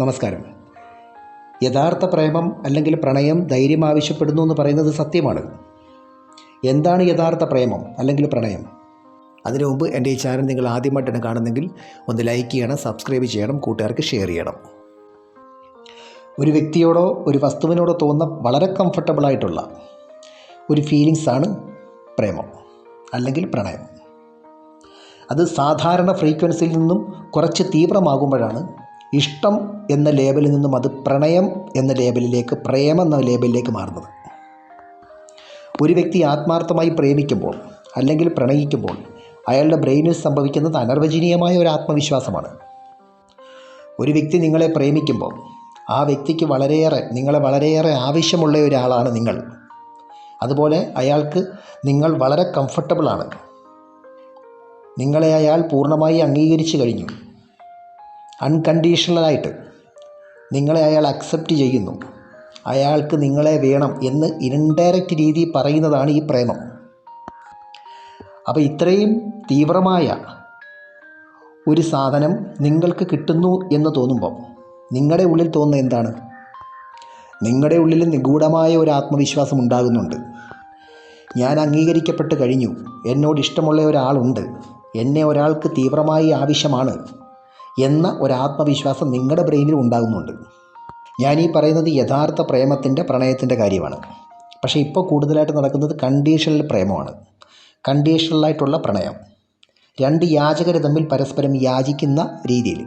നമസ്കാരം. യഥാർത്ഥ പ്രേമം അല്ലെങ്കിൽ പ്രണയം ധൈര്യം ആവശ്യപ്പെടുന്നു എന്ന് പറയുന്നത് സത്യമാണ്. എന്താണ് യഥാർത്ഥ പ്രേമം അല്ലെങ്കിൽ പ്രണയം? അതിനു മുമ്പ് എന്റെ ഈ ചാനൽ നിങ്ങൾ ആദ്യമായിട്ടാണ് കാണുന്നെങ്കിൽ ഒന്ന് ലൈക്ക് ചെയ്യണം സബ്സ്ക്രൈബ് ചെയ്യണം കൂട്ടുകാർക്ക് ഷെയർ ചെയ്യണം. ഒരു വ്യക്തിയോടോ ഒരു വസ്തുവിനോടോ തോന്നുന്ന വളരെ കംഫർട്ടബിളായിട്ടുള്ള ഒരു ഫീലിങ്സാണ് പ്രേമം അല്ലെങ്കിൽ പ്രണയം. അത് സാധാരണ ഫ്രീക്വൻസിയിൽ നിന്നും കുറച്ച് തീവ്രമാകുമ്പോഴാണ് ഇഷ്ടം എന്ന ലേബലിൽ നിന്നും അത് പ്രണയം എന്ന ലേബലിലേക്ക് പ്രേമം എന്ന ലേബലിലേക്ക് മാറുന്നത്. ഒരു വ്യക്തി ആത്മാർത്ഥമായി പ്രേമിക്കുമ്പോൾ അല്ലെങ്കിൽ പ്രണയിക്കുമ്പോൾ അയാളുടെ ബ്രെയിനിൽ സംഭവിക്കുന്നത് അനർവചനീയമായ ഒരു ആത്മവിശ്വാസമാണ്. ഒരു വ്യക്തി നിങ്ങളെ പ്രേമിക്കുമ്പോൾ ആ വ്യക്തിക്ക് വളരെയേറെ നിങ്ങളെ വളരെയേറെ ആവശ്യമുള്ള ഒരാളാണ് നിങ്ങൾ. അതുപോലെ അയാൾക്ക് നിങ്ങൾ വളരെ കംഫർട്ടബിളാണ് നിങ്ങളെ അയാൾ പൂർണമായി അംഗീകരിച്ചു കഴിഞ്ഞു. അൺകണ്ടീഷണലായിട്ട് നിങ്ങളെ അയാൾ അക്സെപ്റ്റ് ചെയ്യുന്നു. അയാൾക്ക് നിങ്ങളെ വേണം എന്ന് ഇൻഡയറക്റ്റ് രീതി പറയുന്നതാണ് ഈ പ്രേമം. അപ്പോൾ ഇത്രയും തീവ്രമായ ഒരു സാധനം നിങ്ങൾക്ക് കിട്ടുന്നു എന്ന് തോന്നുമ്പോൾ നിങ്ങളുടെ ഉള്ളിൽ തോന്നുന്ന എന്താണ്? നിങ്ങളുടെ ഉള്ളിൽ നിഗൂഢമായ ഒരു ആത്മവിശ്വാസം ഉണ്ടാകുന്നുണ്ട്. ഞാൻ അംഗീകരിക്കപ്പെട്ട് കഴിഞ്ഞു. എന്നോട് ഇഷ്ടമുള്ള ഒരാളുണ്ട്. എന്നെ ഒരാൾക്ക് തീവ്രമായി ആവശ്യമാണ്. എന്ന ഒരു ആത്മവിശ്വാസം നിങ്ങളുടെ ബ്രെയിനിൽ ഉണ്ടാകുന്നുണ്ട്. ഈ പറയുന്നത് യഥാർത്ഥ പ്രേമത്തിന്റെ പ്രണയത്തിന്റെ കാര്യമാണ്. പക്ഷേ ഇപ്പോൾ കൂടുതലായിട്ട് നടക്കുന്നത് കണ്ടീഷണൽ പ്രേമമാണ്. കണ്ടീഷണലായിട്ടുള്ള പ്രണയം. രണ്ട് യാചകർ തമ്മിൽ പരസ്പരം യാചിക്കുന്ന രീതിയിൽ.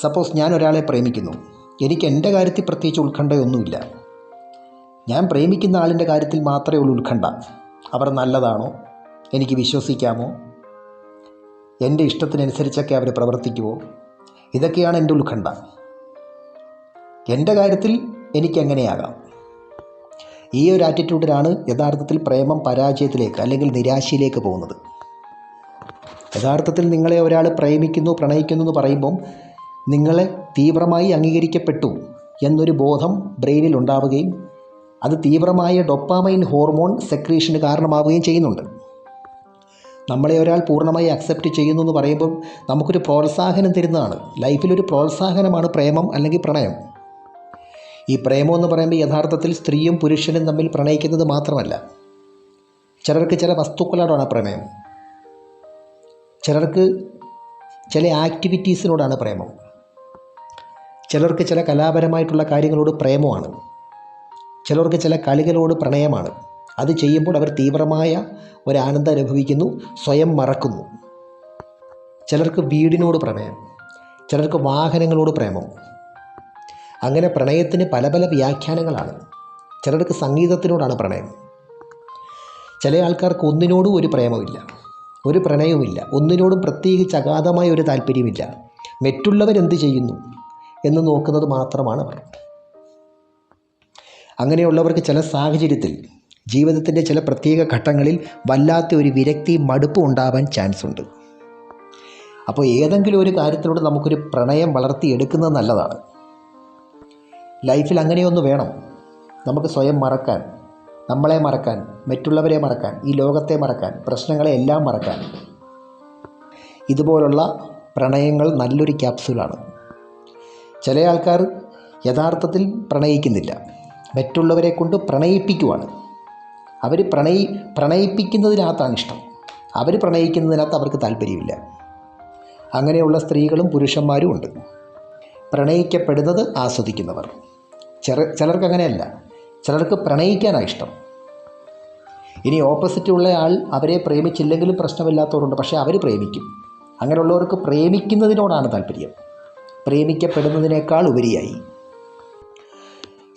സപ്പോസ് ഞാൻ ഒരാളെ പ്രേമിക്കുന്നു. എനിക്ക് എന്റെ കാര്യത്തിൽ പ്രത്യേകിച്ച് ഉത്കണ്ഠയൊന്നുമില്ല. ഞാൻ പ്രേമിക്കുന്ന ആളിന്റെ കാര്യത്തിൽ മാത്രമേ ഉള്ളൂ ഉത്കണ്ഠ. അവർ നല്ലതാണോ? എനിക്ക് വിശ്വസിക്കാമോ? എന്റെ ഇഷ്ടത്തിനനുസരിച്ചൊക്കെ അവർ പ്രവർത്തിക്കുമോ ഇതൊക്കെയാണ് എന്റെ ഉത്കണ്ഠ. എന്റെ കാര്യത്തിൽ എനിക്കെങ്ങനെയാകാം. ഈ ഒരു ആറ്റിറ്റ്യൂഡിലാണ് യഥാർത്ഥത്തിൽ പ്രേമം പരാജയത്തിലേക്ക് അല്ലെങ്കിൽ നിരാശയിലേക്ക് പോകുന്നത്. യഥാർത്ഥത്തിൽ നിങ്ങളെ ഒരാൾ പ്രേമിക്കുന്നു പ്രണയിക്കുന്നു എന്ന് പറയുമ്പം നിങ്ങളെ തീവ്രമായി അംഗീകരിക്കപ്പെട്ടു എന്നൊരു ബോധം ബ്രെയിനിൽ ഉണ്ടാവുകയും അത് തീവ്രമായ ഡൊപ്പാമൈൻ ഹോർമോൺ സെക്രീഷന് കാരണമാവുകയും ചെയ്യുന്നുണ്ട്. നമ്മളെ ഒരാൾ പൂർണമായി അക്സെപ്റ്റ് ചെയ്യുന്നു എന്ന് പറയുമ്പോൾ നമുക്കൊരു പ്രോത്സാഹനം തരുന്നതാണ്. ലൈഫിലൊരു പ്രോത്സാഹനമാണ് പ്രേമം അല്ലെങ്കിൽ പ്രണയം. ഈ പ്രേമം എന്ന് പറയുമ്പോൾ യഥാർത്ഥത്തിൽ സ്ത്രീയും പുരുഷനും തമ്മിൽ പ്രണയിക്കുന്നത് മാത്രമല്ല. ചിലർക്ക് ചില വസ്തുക്കളോടാണ് പ്രമേയം ചിലർക്ക് ചില ആക്ടിവിറ്റീസിനോടാണ് പ്രേമം. ചിലർക്ക് ചില കലാപരമായിട്ടുള്ള കാര്യങ്ങളോട് പ്രേമമാണ്. ചിലർക്ക് ചില കളികളോട് പ്രണയമാണ്. അത് ചെയ്യുമ്പോൾ അവർ തീവ്രമായ ഒരാനന്ദം അനുഭവിക്കുന്നു സ്വയം മറക്കുന്നു. ചിലർക്ക് വീടിനോട് പ്രമേയം ചിലർക്ക് വാഹനങ്ങളോട് പ്രേമം. അങ്ങനെ പ്രണയത്തിന് പല പല വ്യാഖ്യാനങ്ങളാണ്. ചിലർക്ക് സംഗീതത്തിനോടാണ് പ്രണയം. ചില ആൾക്കാർക്ക് ഒന്നിനോടും ഒരു പ്രേമമില്ല ഒരു പ്രണയവുമില്ല ഒന്നിനോടും പ്രത്യേകിച്ച് അഗാധമായ ഒരു താല്പര്യമില്ല മറ്റുള്ളവരെന്ത് ചെയ്യുന്നു എന്ന് നോക്കുന്നത് മാത്രമാണ് അവർ. അങ്ങനെയുള്ളവർക്ക് ചില സാഹചര്യത്തിൽ ജീവിതത്തിന്റെ ചില പ്രത്യേക ഘട്ടങ്ങളിൽ വല്ലാത്ത ഒരു വിരക്തി മടുപ്പ് ഉണ്ടാവാൻ ചാൻസ് ഉണ്ട്. അപ്പോൾ ഏതെങ്കിലും ഒരു കാര്യത്തിലൂടെ നമുക്കൊരു പ്രണയം വളർത്തിയെടുക്കുന്നത് നല്ലതാണ്. ലൈഫിൽ അങ്ങനെയൊന്ന് വേണം. നമുക്ക് സ്വയം മറക്കാൻ നമ്മളെ മറക്കാൻ മറ്റുള്ളവരെ മറക്കാൻ ഈ ലോകത്തെ മറക്കാൻ പ്രശ്നങ്ങളെ എല്ലാം മറക്കാൻ. ഇതുപോലുള്ള പ്രണയങ്ങൾ നല്ലൊരു ക്യാപ്സൂളാണ് ചില ആൾക്കാർ യഥാർത്ഥത്തിൽ പ്രണയിക്കുന്നില്ല. മറ്റുള്ളവരെ കൊണ്ട് പ്രണയിപ്പിക്കുവാണ്. അവർ പ്രണയി പ്രണയിപ്പിക്കുന്നതിനകത്താണ് ഇഷ്ടം. അവർ പ്രണയിക്കുന്നതിനകത്ത് അവർക്ക് താല്പര്യമില്ല. അങ്ങനെയുള്ള സ്ത്രീകളും പുരുഷന്മാരും ഉണ്ട്. പ്രണയിക്കപ്പെടുന്നത് ആസ്വദിക്കുന്നവർ. ചെറ ചിലർക്ക് അങ്ങനെയല്ല. ചിലർക്ക് പ്രണയിക്കാനാണ് ഇഷ്ടം. ഇനി ഓപ്പോസിറ്റുള്ള ആൾ അവരെ പ്രേമിച്ചില്ലെങ്കിലും പ്രശ്നമില്ലാത്തവരുണ്ട്. പക്ഷേ അവർ പ്രേമിക്കും. അങ്ങനെയുള്ളവർക്ക് പ്രേമിക്കുന്നതിനോടാണ് താല്പര്യം. പ്രേമിക്കപ്പെടുന്നതിനേക്കാൾ ഉപരിയായി.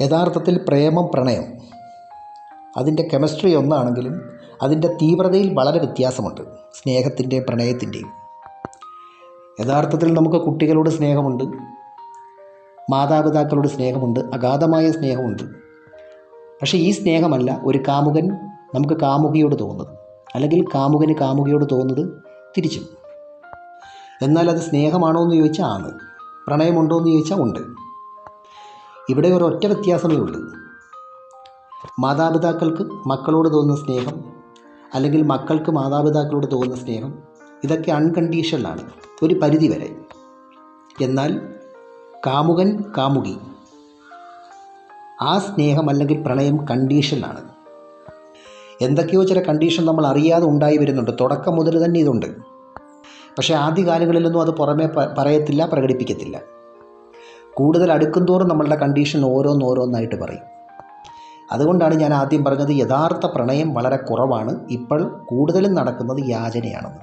യഥാർത്ഥത്തിൽ പ്രേമം പ്രണയം. അതിന്റെ കെമിസ്ട്രി ഒന്നാണെങ്കിലും അതിന്റെ തീവ്രതയിൽ വളരെ വ്യത്യാസമുണ്ട് സ്നേഹത്തിന്റെയും പ്രണയത്തിന്റെയും. യഥാർത്ഥത്തിൽ നമുക്ക് കുട്ടികളോട് സ്നേഹമുണ്ട് മാതാപിതാക്കളോട് സ്നേഹമുണ്ട് അഗാധമായ സ്നേഹമുണ്ട്. പക്ഷേ ഈ സ്നേഹമല്ല ഒരു കാമുകൻ നമുക്ക് കാമുകിയോട് തോന്നുന്നത്. അല്ലെങ്കിൽ കാമുകന് കാമുകിയോട് തോന്നുന്നത് തിരിച്ചും. എന്നാൽ അത് സ്നേഹമാണോ എന്ന് ചോദിച്ചാൽ ആണ്. പ്രണയമുണ്ടോ എന്ന് ചോദിച്ചാൽ ഉണ്ട്. ഇവിടെ ഒരു ഒറ്റ വ്യത്യാസമേ ഉള്ളൂ. മാതാപിതാക്കൾക്ക് മക്കളോട് തോന്നുന്ന സ്നേഹം അല്ലെങ്കിൽ മക്കൾക്ക് മാതാപിതാക്കളോട് തോന്നുന്ന സ്നേഹം ഇതൊക്കെ അൺകണ്ടീഷണലാണ് ഒരു പരിധി വരെ. എന്നാൽ കാമുകൻ കാമുകി ആ സ്നേഹം അല്ലെങ്കിൽ പ്രണയം കണ്ടീഷനാണ് എന്തൊക്കെയോ ചില കണ്ടീഷൻ നമ്മൾ അറിയാതെ ഉണ്ടായി വരുന്നുണ്ട് തുടക്കം മുതൽ തന്നെ ഇതുണ്ട്. പക്ഷേ ആദ്യകാലങ്ങളിലൊന്നും അത് പുറമേ പറയത്തില്ല പ്രകടിപ്പിക്കത്തില്ല. കൂടുതൽ അടുക്കുംതോറും നമ്മളുടെ കണ്ടീഷൻ ഓരോന്നോരോന്നായിട്ട് പറയും. അതുകൊണ്ടാണ് ഞാൻ ആദ്യം പറഞ്ഞത് യഥാർത്ഥ പ്രണയം വളരെ കുറവാണ്. ഇപ്പോൾ കൂടുതലും നടക്കുന്നത് യാചനയാണെന്ന്.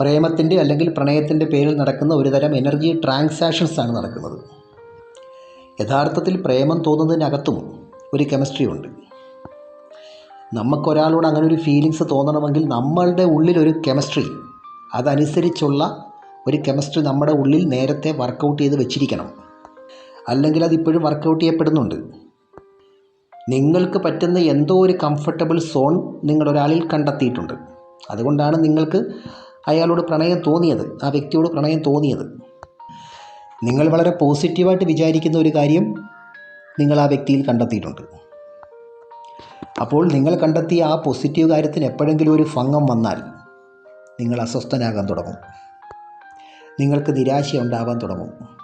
പ്രേമത്തിന്റെ അല്ലെങ്കിൽ പ്രണയത്തിന്റെ പേരിൽ നടക്കുന്ന ഒരുതരം എനർജി ട്രാൻസാക്ഷൻസ് ആണ് നടക്കുന്നത്. യഥാർത്ഥത്തിൽ പ്രേമം തോന്നുന്നതിനകത്തും ഒരു കെമിസ്ട്രി ഉണ്ട്. നമുക്കൊരാളോട് അങ്ങനെ ഒരു ഫീലിങ്സ് തോന്നണമെങ്കിൽ നമ്മളുടെ ഉള്ളിലൊരു കെമിസ്ട്രി അതനുസരിച്ചുള്ള ഒരു കെമിസ്ട്രി നമ്മുടെ ഉള്ളിൽ നേരത്തെ വർക്കൗട്ട് ചെയ്ത് വെച്ചിരിക്കണം. അല്ലെങ്കിൽ അതിപ്പോഴും വർക്കൗട്ട് ചെയ്യപ്പെടുന്നുണ്ട്. നിങ്ങൾക്ക് പറ്റുന്ന എന്തോ ഒരു കംഫർട്ടബിൾ സോൺ നിങ്ങളൊരാളിൽ കണ്ടെത്തിയിട്ടുണ്ട്. അതുകൊണ്ടാണ് നിങ്ങൾക്ക് അയാളോട് പ്രണയം തോന്നിയത് ആ വ്യക്തിയോട് പ്രണയം തോന്നിയത്. നിങ്ങൾ വളരെ പോസിറ്റീവായിട്ട് വിചാരിക്കുന്ന ഒരു കാര്യം നിങ്ങൾ ആ വ്യക്തിയിൽ കണ്ടെത്തിയിട്ടുണ്ട്. അപ്പോൾ നിങ്ങൾ കണ്ടെത്തിയ ആ പോസിറ്റീവ് കാര്യത്തിന് എപ്പോഴെങ്കിലും ഒരു ഭംഗം വന്നാൽ നിങ്ങൾ അസ്വസ്ഥനാകാൻ തുടങ്ങും. നിങ്ങൾക്ക് നിരാശ തുടങ്ങും.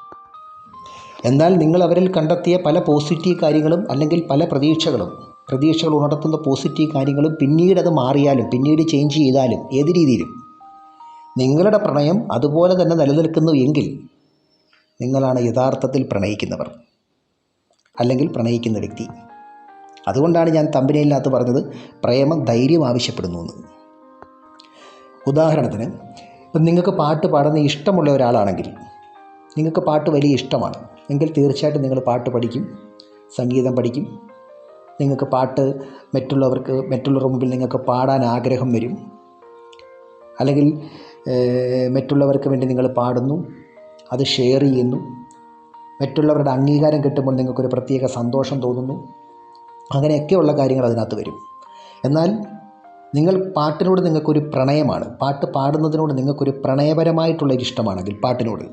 എന്നാൽ നിങ്ങൾ അവരിൽ കണ്ടെത്തിയ പല പോസിറ്റീവ് കാര്യങ്ങളും അല്ലെങ്കിൽ പല പ്രതീക്ഷകളും. പ്രതീക്ഷകൾ ഉണർത്തുന്ന പോസിറ്റീവ് കാര്യങ്ങളും പിന്നീട് അത് മാറിയാലും പിന്നീട് ചേഞ്ച് ചെയ്താലും ഏത് രീതിയിലും. നിങ്ങളുടെ പ്രണയം അതുപോലെ തന്നെ നിലനിൽക്കുന്നു എങ്കിൽ നിങ്ങളാണ് യഥാർത്ഥത്തിൽ പ്രണയിക്കുന്നവർ അല്ലെങ്കിൽ പ്രണയിക്കുന്ന വ്യക്തി. അതുകൊണ്ടാണ് ഞാൻ തമ്പനയില്ലാത്ത പറഞ്ഞത് പ്രേമം ധൈര്യം ആവശ്യപ്പെടുന്നു എന്ന്. ഉദാഹരണത്തിന് ഇപ്പം നിങ്ങൾക്ക് പാട്ട് പാടുന്ന ഇഷ്ടമുള്ള ഒരാളാണെങ്കിൽ നിങ്ങൾക്ക് പാട്ട് വലിയ ഇഷ്ടമാണ്. എങ്കിൽ തീർച്ചയായിട്ടും നിങ്ങൾ പാട്ട് പഠിക്കും സംഗീതം പഠിക്കും. നിങ്ങൾക്ക് പാട്ട് മറ്റുള്ളവർക്ക് മറ്റുള്ളവരുടെ മുമ്പിൽ നിങ്ങൾക്ക് പാടാൻ ആഗ്രഹം വരും. അല്ലെങ്കിൽ മറ്റുള്ളവർക്ക് വേണ്ടി നിങ്ങൾ പാടുന്നു അത് ഷെയർ ചെയ്യുന്നു. മറ്റുള്ളവരുടെ അംഗീകാരം കിട്ടുമ്പോൾ നിങ്ങൾക്കൊരു പ്രത്യേക സന്തോഷം തോന്നുന്നു. അങ്ങനെയൊക്കെയുള്ള കാര്യങ്ങൾ അതിനകത്ത് വരും. എന്നാൽ നിങ്ങൾ പാട്ടിനോട് നിങ്ങൾക്കൊരു പ്രണയമാണ്. പാട്ട് പാടുന്നതിനോട് നിങ്ങൾക്കൊരു പ്രണയപരമായിട്ടുള്ള പാട്ടിനോട്.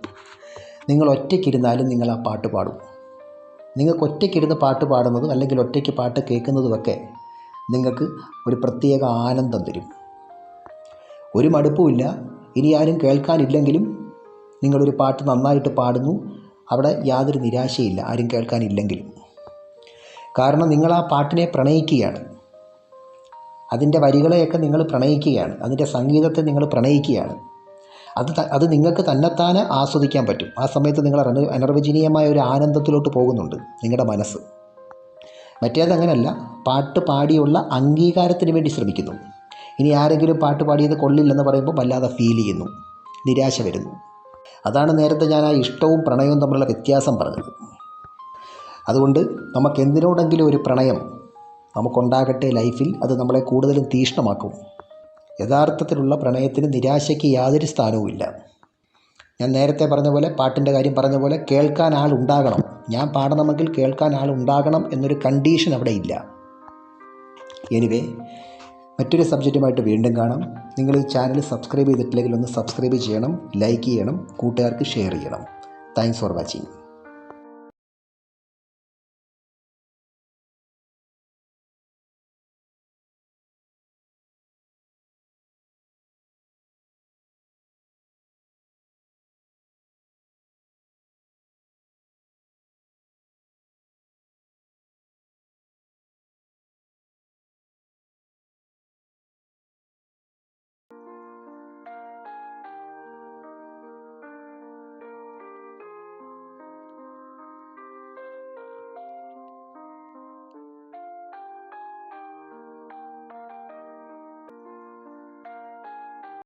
നിങ്ങൾ ഒറ്റയ്ക്കിരുന്നാലും നിങ്ങൾ ആ പാട്ട് പാടും. നിങ്ങൾക്ക് ഒറ്റയ്ക്കിരുന്ന് പാട്ട് പാടുന്നതും അല്ലെങ്കിൽ ഒറ്റയ്ക്ക് പാട്ട് കേൾക്കുന്നതുമൊക്കെ നിങ്ങൾക്ക് ഒരു പ്രത്യേക ആനന്ദം തരും. ഒരു മടുപ്പുമില്ല ഇനി ആരും കേൾക്കാനില്ലെങ്കിലും നിങ്ങളൊരു പാട്ട് നന്നായിട്ട് പാടുന്നു. അവിടെ യാതൊരു നിരാശയില്ല ആരും കേൾക്കാനില്ലെങ്കിലും. കാരണം നിങ്ങൾ ആ പാട്ടിനെ പ്രണയിക്കുകയാണ്. അതിന്റെ വരികളെയൊക്കെ നിങ്ങൾ പ്രണയിക്കുകയാണ്. അതിന്റെ സംഗീതത്തെ നിങ്ങൾ പ്രണയിക്കുകയാണ്. അത് അത് നിങ്ങൾക്ക് തന്നെത്താനെ ആസ്വദിക്കാൻ പറ്റും. ആ സമയത്ത് നിങ്ങൾ അനർവചനീയമായ ഒരു ആനന്ദത്തിലോട്ട് പോകുന്നുണ്ട് നിങ്ങളുടെ മനസ്സ്. മറ്റേത് അങ്ങനെയല്ല പാട്ട് പാടിയുള്ള അംഗീകാരത്തിന് വേണ്ടി ശ്രമിക്കുന്നു. ഇനി ആരെങ്കിലും പാട്ട് പാടിയത് കൊള്ളില്ലെന്ന് പറയുമ്പോൾ വല്ലാതെ ഫീൽ ചെയ്യുന്നു നിരാശ വരുന്നു. അതാണ് നേരത്തെ ഞാൻ ആ ഇഷ്ടവും പ്രണയവും തമ്മിലുള്ള വ്യത്യാസം പറഞ്ഞത്. അതുകൊണ്ട് നമുക്ക് എന്തിനോടെങ്കിലും ഒരു പ്രണയം നമുക്കുണ്ടാകട്ടെ ലൈഫിൽ അത് നമ്മളെ കൂടുതലും തീഷ്ണമാക്കും. യഥാർത്ഥത്തിലുള്ള പ്രണയത്തിന് നിരാശയ്ക്ക് യാതൊരു സ്ഥാനവുമില്ല ഞാൻ നേരത്തെ പറഞ്ഞ പോലെ പാട്ടിന്റെ കാര്യം പറഞ്ഞ പോലെ കേൾക്കാൻ ആൾ ഉണ്ടാകണം. ഞാൻ പാടണമെങ്കിൽ കേൾക്കാൻ ആൾ ഉണ്ടാകണം എന്നൊരു കണ്ടീഷൻ അവിടെ ഇല്ല. എനിവേ മറ്റൊരു സബ്ജക്റ്റുമായിട്ട് വീണ്ടും കാണാം. നിങ്ങൾ ഈ ചാനൽ സബ്സ്ക്രൈബ് ചെയ്തിട്ടില്ലെങ്കിൽ ഒന്ന് സബ്സ്ക്രൈബ് ചെയ്യണം ലൈക്ക് ചെയ്യണം കൂട്ടുകാർക്ക് ഷെയർ ചെയ്യണം. Thanks for watching